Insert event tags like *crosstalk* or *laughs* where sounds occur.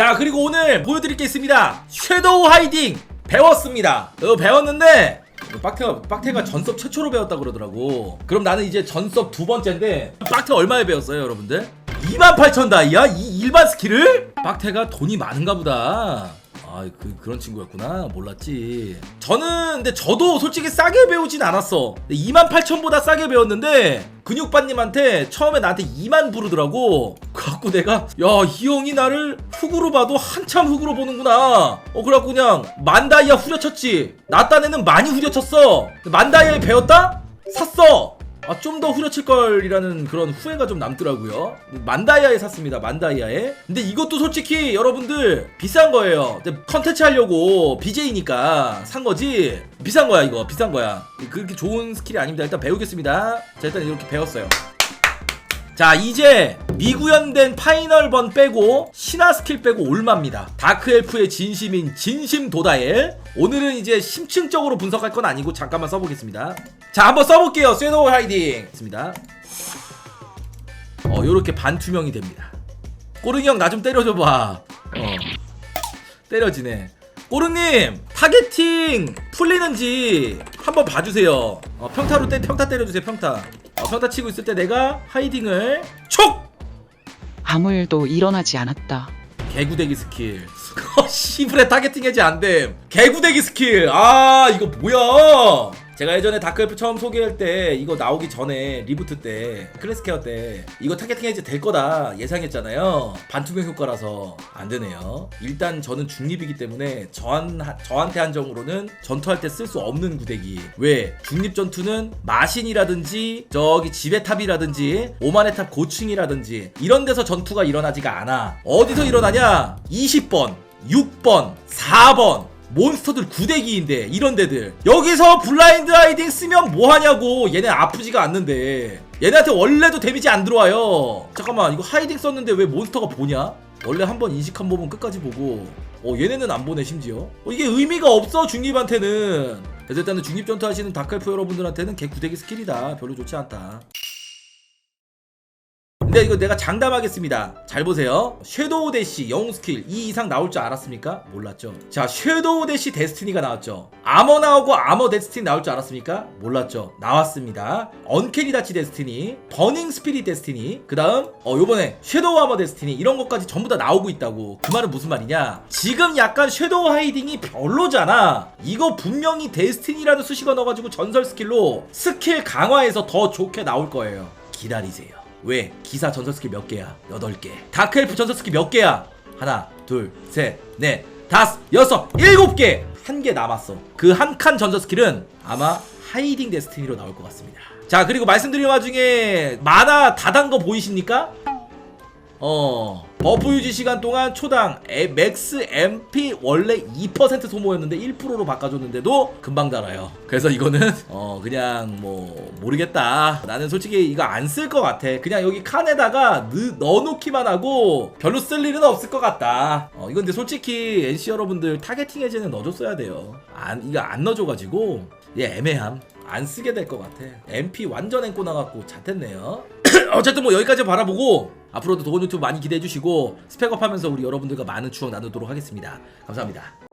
자 그리고 오늘 보여드릴 게 있습니다 섀도우 하이딩 배웠습니다 이거 배웠는데 빡태가, 빡태가 전섭 최초로 배웠다 그러더라고 그럼 나는 이제 전섭 두 번째인데 빡태 얼마에 배웠어요 여러분들? 28,000 다이아? 이 일반 스킬을? 빡태가 돈이 많은가 보다 아, 그, 그런 친구였구나. 몰랐지. 저는, 근데 저도 솔직히 싸게 배우진 않았어. 28,000보다 싸게 배웠는데, 근육반님한테 처음에 나한테 2만 부르더라고. 그래갖고 내가, 야, 이 형이 나를 흑으로 봐도 한참 흑으로 보는구나. 어, 그래갖고 그냥 만다이아 후려쳤지. 나 딴에는 많이 후려쳤어. 만다이아에 배웠다? 샀어. 아, 좀 더 후려칠 걸이라는 그런 후회가 좀 남더라고요. 만다이아에 샀습니다. 만다이아에. 근데 이것도 솔직히 여러분들 비싼 거예요. 컨텐츠 하려고 BJ니까 산 거지. 비싼 거야, 이거. 비싼 거야. 그렇게 좋은 스킬이 아닙니다. 일단 배우겠습니다. 자, 일단 이렇게 배웠어요. 자 이제 미구현된 파이널번 빼고 신화 스킬 빼고 올마입니다. 다크엘프의 진심인 진심 도다엘. 오늘은 이제 심층적으로 분석할 건 아니고 잠깐만 써보겠습니다. 자 한번 써볼게요. 쇠노우 하이딩. 있습니다. 어 요렇게 반투명이 됩니다. 꼬릉이 형나 좀 때려줘봐. 어 때려지네. 꼬릉님 타겟팅 풀리는지 한번 봐주세요. 어, 평타로 때 평타 때려주세요 평타 어, 평타 치고 있을 때 내가 하이딩을 촉! 아무 일도 일어나지 않았다. 개구대기 스킬. *laughs* 어, 씨부레 타겟팅 해지 안됨. 개구대기 스킬. 아 이거 뭐야 제가 예전에 다크엘프 처음 소개할 때 이거 나오기 전에 리부트 때 클래스케어 때 이거 타겟팅 해지 될 거다 예상했잖아요. 반투명 효과라서 안 되네요. 일단 저는 중립이기 때문에 저한, 저한테 한정으로는 전투할 때 쓸 수 없는 구대기. 왜? 중립 전투는 마신이라든지 저기 지배탑이라든지 오만의 탑 고층이라든지 이런 데서 전투가 일어나지가 않아. 어디서 일어나냐? 20번 6번 4번 몬스터들 구대기인데 이런 데들. 여기서 블라인드 하이딩 쓰면 뭐하냐고. 얘네 아프지가 않는데. 얘네한테 원래도 데미지 안 들어와요. 잠깐만 이거 하이딩 썼는데 왜 몬스터가 보냐? 원래 한번 인식 한 번은 끝까지 보고. 어 얘네는 안 보네 심지어. 어, 이게 의미가 없어 중립한테는. 그래서 일단은 중립 전투 하시는 다크엘프 여러분들한테는 개 구대기 스킬이다. 별로 좋지 않다 근데 이거 내가 장담하겠습니다. 잘 보세요. 섀도우 대시 영웅 스킬 2 이상 나올 줄 알았습니까? 몰랐죠. 자, 섀도우 대시 데스티니가 나왔죠. 아머 나오고 아머 데스티니 나올 줄 알았습니까? 몰랐죠. 나왔습니다. 언캐리 다치 데스티니, 버닝 스피릿 데스티니, 그 다음, 어, 요번에 섀도우 아머 데스티니, 이런 것까지 전부 다 나오고 있다고. 그 말은 무슨 말이냐? 지금 약간 섀도우 하이딩이 별로잖아. 이거 분명히 데스티니라는 수식어 넣어가지고 전설 스킬로 스킬 강화해서 더 좋게 나올 거예요. 기다리세요. 왜? 기사 전설 스킬 몇 개야? 8개. 다크엘프 전설 스킬 몇 개야? 하나, 둘, 셋, 넷, 다섯, 여섯, 일곱 개! 한 개 남았어. 그 한 칸 전설 스킬은 아마 하이딩 데스티니로 나올 것 같습니다. 자, 그리고 말씀드린 와중에 만화 다 단 거 보이십니까? 어 버프 유지 시간 동안 초당 에, 맥스 MP 원래 2% 소모였는데 1%로 바꿔줬는데도 금방 달아요. 그래서 이거는 어 그냥 뭐 모르겠다. 나는 솔직히 이거 안 쓸 것 같아. 그냥 여기 칸에다가 넣, 넣어놓기만 하고 별로 쓸 일은 없을 것 같다. 어 이건 근데 솔직히 NC 여러분들 타겟팅 해제는 넣어줬어야 돼요. 안 이거 안 넣어줘가지고 얘 애매함. 안 쓰게 될 것 같아. MP 완전 앵꼬 나갖고 잣했네요. *clears throat* 어쨌든 뭐 여기까지 바라보고 앞으로도 도건 유튜브 많이 기대해 주시고 스펙업 하면서 우리 여러분들과 많은 추억 나누도록 하겠습니다. 감사합니다.